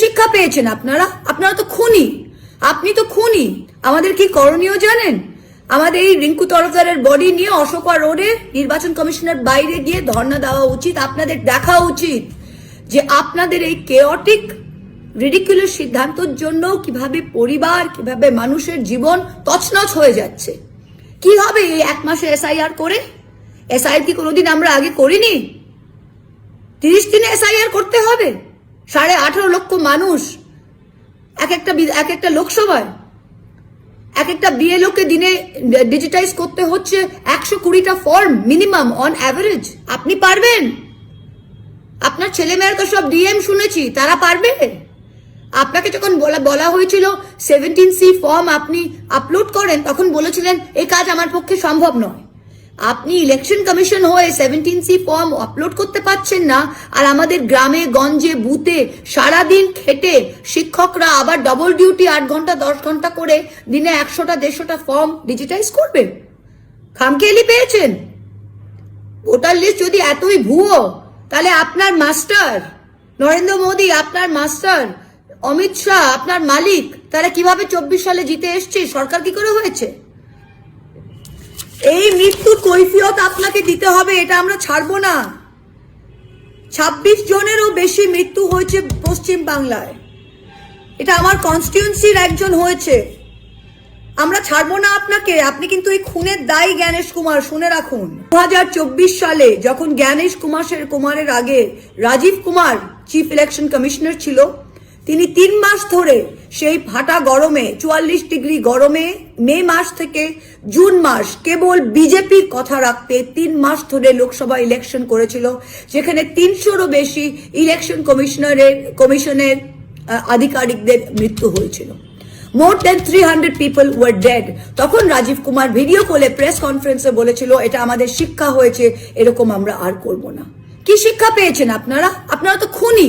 শিক্ষা পেয়েছেন আপনারা? আপনারা তো খুনি। আপনি তো খুনি। আমাদের কি করণীয় জানেন? আমাদের এই রিঙ্কু তরফদারের বডি নিয়ে অশোকা রোডে নির্বাচন কমিশনের বাইরে গিয়ে ধর্ণা দেওয়া উচিত, আপনাদের দেখা উচিত যে আপনাদের এই কেওটিক রিডিকুলার সিদ্ধান্তর জন্য কীভাবে পরিবার, কীভাবে মানুষের জীবন তছনছ হয়ে যাচ্ছে। কি হবে এই এক মাসে এসআইআর করে? এসআইআর কি কোনোদিন আমরা আগে করিনি? তিরিশ দিনে এসআইআর করতে হবে? সাড়ে আঠারো লক্ষ মানুষ এক একটা এক একটা লোকসভায়, এক একটা বিএলওকে দিনে ডিজিটাইজ করতে হচ্ছে একশো কুড়িটা ফর্ম মিনিমাম অন অ্যাভারেজ আপনি পারবেন? আপনার ছেলেমেয়েরা তো সব ডিএম শুনেছি, তারা পারবে? আপনাকে যখন বলা বলা হয়েছিল সেভেন্টিন সি ফর্ম আপনি আপলোড করেন, তখন বলেছিলেন এই কাজ আমার পক্ষে সম্ভব নয়। আপনি ইলেকশন কমিশন হয়ে সেভেন্টিন সি ফর্ম আপলোড করতে পারছেন না। আর আমাদের গ্রামে, গঞ্জে, বুথে সারাদিন খেটে শিক্ষকরা আবার ডবল ডিউটি আট ঘণ্টা, দশ ঘণ্টা করে দিনে একশোটা, দেড়শোটা ফর্ম ডিজিটাইজ করবে খামখেয়ালি পেয়েছেন। ভোটার লিস্ট যদি এতই ভুয়ো, তাহলে আপনার মাস্টার নরেন্দ্র মোদী আপনার মাস্টার অমিত শাহ আপনার মালিক, তারা কীভাবে চব্বিশ সালে জিতে এসছে, সরকার কি করে হয়েছে? এই মৃত্যুর কৈফিয়ত আপনাকে দিতে হবে, এটা আমরা ছাড়বো না। ছাব্বিশ জনেরও বেশি মৃত্যু হয়েছে পশ্চিম বাংলায়। এটা আমার কনস্টিটিউন্সির একজন হয়েছে। আমরা ছাড়বো না আপনাকে, আপনি কিন্তু এই খুনের দায়ী জ্ঞানেশ কুমার, শুনে রাখুন। দু হাজার চব্বিশ সালে যখন জ্ঞানেশ কুমার কুমারের আগে Rajiv Kumar chief election commissioner ছিল তিনি তিন মাস ধরে সেই ফাটা গরমে, চুয়াল্লিশ ডিগ্রি গরমে, মে মাস থেকে জুন মাস কেবল বিজেপির কথা রাখতে তিন মাস ধরে লোকসভা ইলেকশন করেছিল, যেখানে তিনশোরও বেশি ইলেকশন কমিশনারের কমিশনের আধিকারিকদের মৃত্যু হয়েছিল। More than three hundred people were dead তখন রাজীব কুমার ভিডিও কলে প্রেস কনফারেন্সে বলেছিল, এটা আমাদের শিক্ষা হয়েছে, এরকম আমরা আর করব না। কি শিক্ষা পেয়েছেন আপনারা? আপনারা তো খুনি।